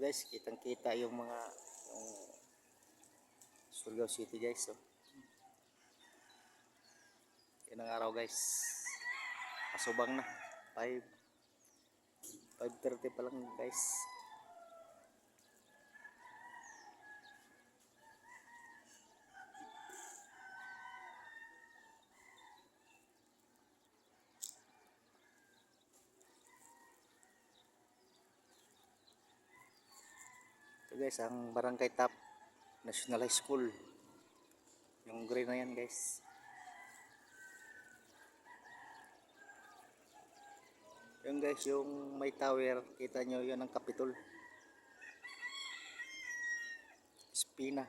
guys, kitang kita yung mga yung Surigao City guys. So. Yan ang araw guys. Pasubang na. 5 5.30 pa lang guys. Ito guys, ang Barangay Top National High School. Yung green na yan guys. Yung guys, yung may tower, kita nyo yun ang Capitol. Espina.